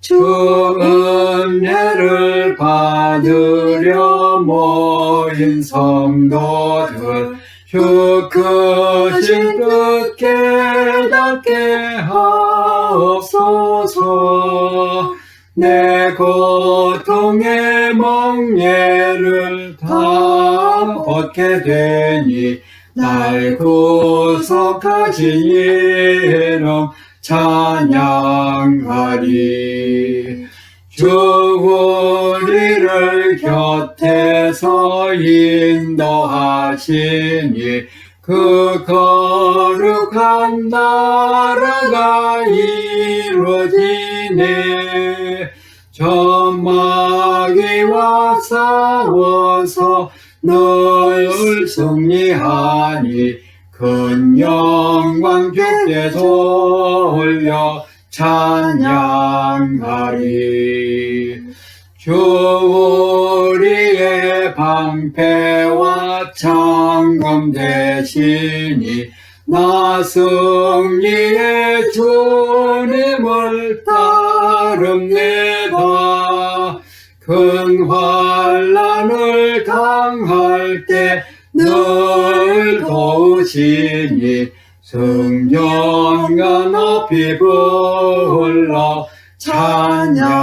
주 은혜를 받으려 모인 성도들 주 크신 뜻 깨닫게 하옵소서. 내 고통의 멍에를 다 벗게 되니 날 구속하신 이름 찬양하리. 주 우리를 곁에서 인도하시니 그 거룩한 나라가 이루어지네 전마귀와 싸워서 늘 승리하니 큰 영광 주께 돌려 찬양하리. 주 우리의 방패와 창검 되시니 나 승리의 주님을 따릅니다. 큰 환란을 당할 때 늘 도우시니 승전과 높이 불러 찬양하리